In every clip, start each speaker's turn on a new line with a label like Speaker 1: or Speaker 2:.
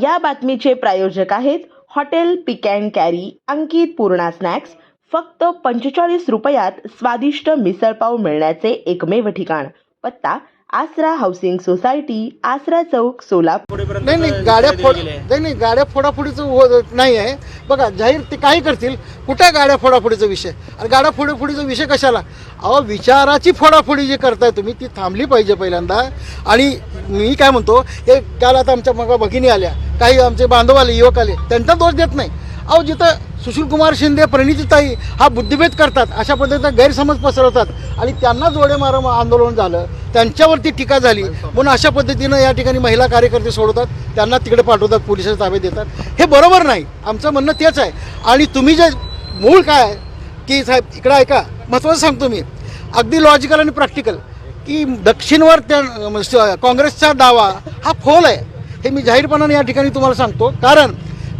Speaker 1: या बातमीचे प्रायोजक आहेत hotel pick and carry Ankit Purna snacks. फक्त पंचेचाळीस रुपयात स्वादिष्ट मिसळपाव मिळण्याचे एकमेव ठिकाण. पत्ता आसरा हाऊसिंग सोसायटी आसरा चौक सोलापूर.
Speaker 2: नाही नाही गाड्या फोड. नाही नाही गाड्या फोडाफोडीचं हो- नाही आहे. बघा जाहीर ते काही करतील कुठं गाड्या फोडाफोडीचा विषय? आणि गाड्या फोडाफोडीचा विषय कशाला? अहो विचाराची फोडाफोडी जी करताय तुम्ही ती थांबली पाहिजे पहिल्यांदा. आणि मी काय म्हणतो हे काल आता आमच्या मग भगिनी आल्या. काही आमचे बांधव आले युवक आले त्यांचा दोष देत नाही. अहो जिथं सुशीलकुमार शिंदे प्रणितीताई हा बुद्धिभेद करतात अशा पद्धतीचा गैरसमज पसरवतात आणि त्यांना जोडे मारा आंदोलन झालं त्यांच्यावरती टीका झाली म्हणून अशा पद्धतीनं या ठिकाणी महिला कार्यकर्ते सोडवतात त्यांना तिकडे पाठवतात पोलिसांच्या ताब्यात देतात. हे बरोबर नाही. आमचं म्हणणं तेच आहे. आणि तुम्ही जे मूळ काय की साहेब इकडं ऐका महत्त्वाचं सांगतो मी. अगदी लॉजिकल आणि प्रॅक्टिकल की दक्षिणवर त्या काँग्रेसचा दावा हा फोल आहे. हे मी जाहीरपणाने या ठिकाणी तुम्हाला सांगतो. कारण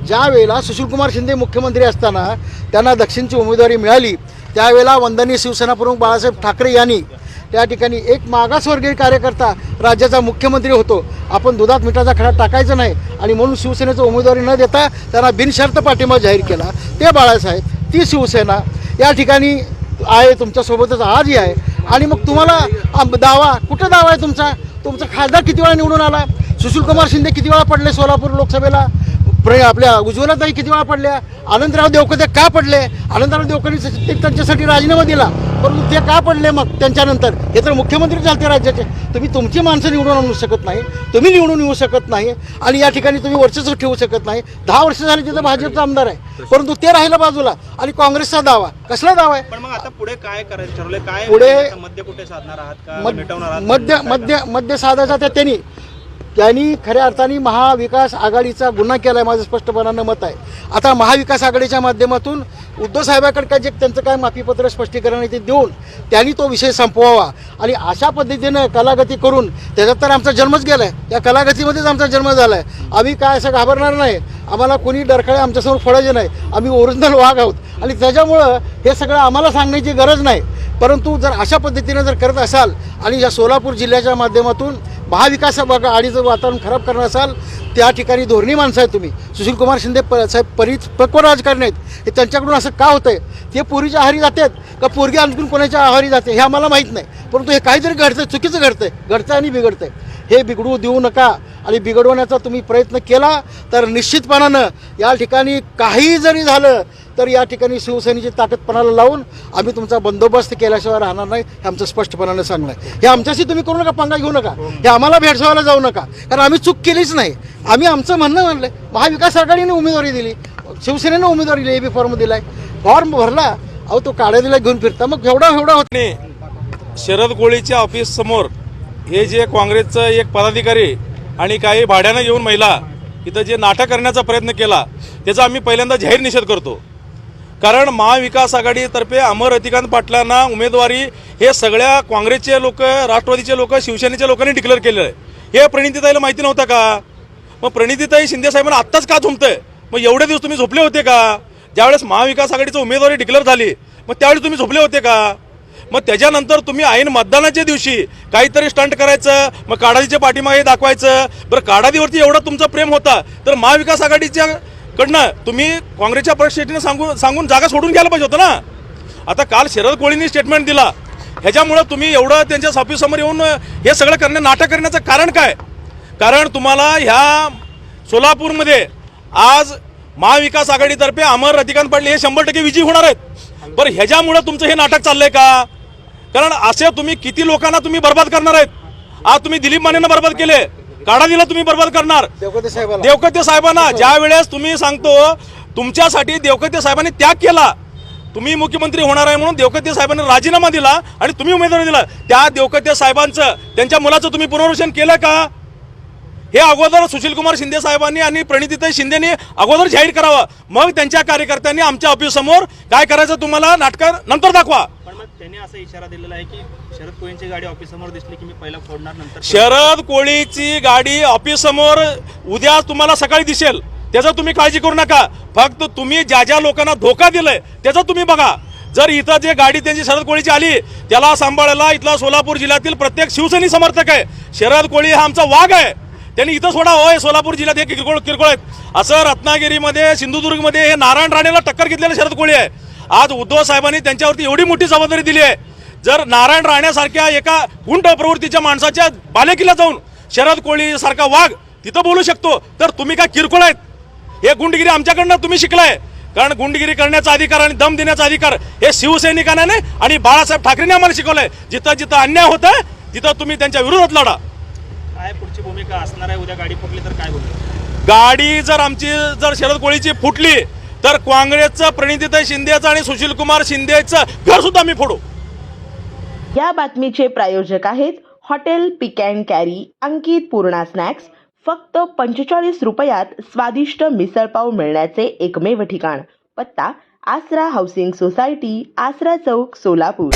Speaker 2: ज्या वेळेला सुशीलकुमार शिंदे मुख्यमंत्री असताना त्यांना दक्षिणची उमेदवारी मिळाली त्यावेळेला वंदनीय शिवसेना प्रमुख बाळासाहेब ठाकरे यांनी त्या ठिकाणी एक मागासवर्गीय कार्यकर्ता राज्याचा मुख्यमंत्री होतो. आपण दुधात मिठाचा खडा टाकायचा नाही आणि म्हणून शिवसेनेचं उमेदवारी न देता त्यांना बिनशर्त पाठिंबा जाहीर केला. ते बाळासाहेब ती शिवसेना या ठिकाणी आहे तुमच्यासोबतच आजही आहे. आणि मग तुम्हाला दावा कुठं दावा आहे तुमचा? तुमचा खासदार किती वेळा निवडून आला? सुशीलकुमार शिंदे किती वेळा पडले सोलापूर लोकसभेला? प्र आपल्या उज्ज्वलाताई किती वेळा पडल्या? आनंदराव देवकते का पडले? आनंदराव देवकते ते त्यांच्यासाठी राजीनामा दिला. परंतु ते का पडले मग त्यांच्यानंतर? हे तर मुख्यमंत्री झालते राज्याचे. तुम्ही तुमची माणसं निवडून आणू शकत नाही. तुम्ही निवडून येऊ शकत नाही. आणि या ठिकाणी तुम्ही वर्चस्व ठेवू शकत नाही. दहा वर्ष झाली तिथं भाजपचा आमदार आहे. परंतु ते राहिलं बाजूला. आणि काँग्रेसचा दावा. कसला दावा आहे?
Speaker 3: पण मग आता पुढे काय करायचं काय
Speaker 2: पुढे-
Speaker 3: मध्य कुठे साधणार आहात
Speaker 2: मध्य मध्य मध्य साधायचा त्या त्यांनी. त्यांनी खऱ्या अर्थाने महाविकास आघाडीचा गुन्हा केला आहे माझं स्पष्टपणानं मत आहे. आता महाविकास आघाडीच्या माध्यमातून उद्धव साहेबाकडे काय जे त्यांचं काय माफीपत्र स्पष्टीकरण आहे ते देऊन त्यांनी तो विषय संपवावा. आणि अशा पद्धतीनं कलागती करून त्याच्यात तर आमचा जन्मच गेला आहे त्या कलागतीमध्येच आमचा जन्म झाला आहे आम्ही काय असं घाबरणार नाही. आम्हाला कोणी डरखळे आमच्यासमोर फळायचे नाही. आम्ही ओरिजिनल वाघ आहोत. आणि त्याच्यामुळं हे सगळं आम्हाला सांगण्याची गरज नाही. परंतु जर अशा पद्धतीनं जर करत असाल आणि या सोलापूर जिल्ह्याच्या माध्यमातून महाविकास आघाडीचं वातावरण खराब करणार असाल त्या ठिकाणी धोरणी माणसं आहे तुम्ही. सुशीलकुमार शिंदे प साहेब परिपक्व राजकारणी आहेत. हे त्यांच्याकडून असं का होतं आहे ते पोरीच्या आहारी जातात का पोरगी आणखीन कोणाच्या आहारी जाते हे आम्हाला माहीत नाही. परंतु हे काहीतरी घडतं चुकीचं घडतं आहे घडतं आणि बिघडतं आहे हे बिघडू देऊ नका आणि बिघडवण्याचा तुम्ही प्रयत्न केला तर निश्चितपणानं या ठिकाणी काही जरी झालं तर या ठिकाणी शिवसेनेची ताकदपणाला लावून आम्ही तुमचा बंदोबस्त केल्याशिवाय राहणार नाही हे आमचं स्पष्टपणाने सांगणं आहे. हे आमच्याशी तुम्ही करू नका पंगा घेऊ नका. हे आम्हाला भेडसावायला जाऊ नका. कारण आम्ही चूक केलीच नाही. आम्ही आमचं म्हणणं म्हणलं महाविकास आघाडीने उमेदवारी दिली. शिवसेनेनं उमेदवारी दिली ए बी फॉर्म दिलाय. फॉर्म भरला. अहो तो काढा दिला घेऊन फिरता. मग एवढा एवढा होत
Speaker 4: नाही शरद कोळीच्या ऑफिस समोर हे जे काँग्रेसचं एक पदाधिकारी आणि काही भाड्यानं येऊन महिला इथं जे नाटक करण्याचा प्रयत्न केला त्याचा आम्ही पहिल्यांदा जाहीर निषेध करतो. कारण महाविकास आघाडीतर्फे अमर रतिकांत पाटलांना उमेदवारी हे सगळ्या काँग्रेसचे लोक राष्ट्रवादीचे लोक शिवसेनेच्या लोकांनी डिक्लेअर केलेलं आहे. हे प्रणितीताईला माहिती नव्हतं का? मग प्रणितीताई शिंदेसाहेबांना आत्ताच का झुमतंय मग एवढे दिवस तुम्ही झोपले होते का? ज्यावेळेस महाविकास आघाडीचं उमेदवारी डिक्लेअर झाली मग त्यावेळी तुम्ही झोपले होते का? मग त्याच्यानंतर तुम्ही ऐन मतदानाच्या दिवशी काहीतरी स्टंट करायचं मग काढादीच्या पाठीमागे दाखवायचं. बरं काडादीवरती एवढं तुमचं प्रेम होता तर महाविकास आघाडीच्या कडनं तुम्ही काँग्रेसच्या परिस्थितीनं सांगून सांगून जागा सोडून घ्यायला पाहिजे होतं ना. आता काल शरद कोळींनी स्टेटमेंट दिला. ह्याच्यामुळं तुम्ही एवढं त्यांच्या ऑफिससमोर येऊन हे सगळं करणं नाटक करण्याचं कारण काय? कारण तुम्हाला ह्या सोलापूरमध्ये आज महाविकास आघाडीतर्फे अमर रतिकांत पाटील हे शंभर टक्के विजयी होणार आहेत. बरं ह्याच्यामुळं तुमचं हे नाटक चाललंय का? कारण असे तुम्ही किती लोकांना तुम्ही बर्बाद करणार आहेत? आज तुम्ही दिलीप मानेनं बर्बाद केले. काढा दिला तुम्ही बर्बाद करणार.
Speaker 2: देवकते
Speaker 4: साहेबांना ज्या वेळेस तुम्ही सांगतो तुमच्यासाठी देवकते साहेबांनी त्याग केला. तुम्ही मुख्यमंत्री होणार आहे म्हणून देवकते साहेबांनी राजीनामा दिला आणि तुम्ही उमेदवारी दिला. त्या देवकते साहेबांचं त्यांच्या मुलाचं तुम्ही पुनर्वसन केलं का? हे अगोदर सुशीलकुमार शिंदे साहेबांनी आणि प्रणितीताई शिंदेनी अगोदर जाहीर करावं. मग त्यांच्या कार्यकर्त्यांनी आमच्या ऑफिस समोर काय करायचं तुम्हाला नाटक नंतर दाखवा.
Speaker 3: त्यांनी असा इशारा दिलेला आहे की शरद कोळींची गाडी ऑफिस समोर दिसली की मी पहिला फोडणार नंतर
Speaker 4: शरद कोळीची गाडी ऑफिस समोर उद्या तुम्हाला सकाळी दिसेल. त्याचा तुम्ही काळजी करू नका. फक्त तुम्ही ज्या ज्या लोकांना धोका दिलाय त्याचा तुम्ही बघा. जर इथं जे गाडी त्यांची शरद कोळीची आली त्याला सांभाळायला इथला सोलापूर जिल्ह्यातील प्रत्येक शिवसैनिक समर्थक आहे. शरद कोळी हा आमचा वाघ आहे. त्यांनी इथं सोडा होय सोलापूर जिल्ह्यात हे किरकोळ किरकोळ आहेत. असं रत्नागिरीमध्ये सिंधुदुर्गमध्ये हे नारायण राणेला टक्कर घेतलेलं शरद कोळी आहे. आज उद्धव साहेबांनी त्यांच्यावरती एवढी मोठी जबाबदारी दिली आहे. जर नारायण राणेसारख्या एका गुंड प्रवृत्तीच्या माणसाच्या बालेकिल्ला जाऊन शरद कोळी सारखा वाघ तिथं बोलू शकतो तर तुम्ही काय किरकोळ आहेत? हे गुंडगिरी आमच्याकडनं तुम्ही शिकलाय. कारण गुंडगिरी करण्याचा अधिकार आणि दम देण्याचा अधिकार हे शिवसैनिकांना आणि बाळासाहेब ठाकरेंनी आम्हाला शिकवलंय. जिथं जिथं अन्याय होतं तिथं तुम्ही त्यांच्या विरोधात लढा.
Speaker 3: काय पुढची भूमिका असणार आहे? उद्या गाडी फुटली तर काय
Speaker 4: गाडी जर आमची जर शरद कोळीची फुटली तर काँग्रेसचं प्रणितीताई शिंदेचं आणि सुशील कुमार शिंदेचं घर सुद्धा मी फोडू.
Speaker 1: या बातमीचे प्रायोजक आहेत hotel pick and carry Ankit Purna snacks फक्त पंचेचाळीस रुपयात स्वादिष्ट मिसळपाव मिळण्याचे एकमेव ठिकाण पत्ता आसरा हाऊसिंग सोसायटी आसरा चौक सोलापूर.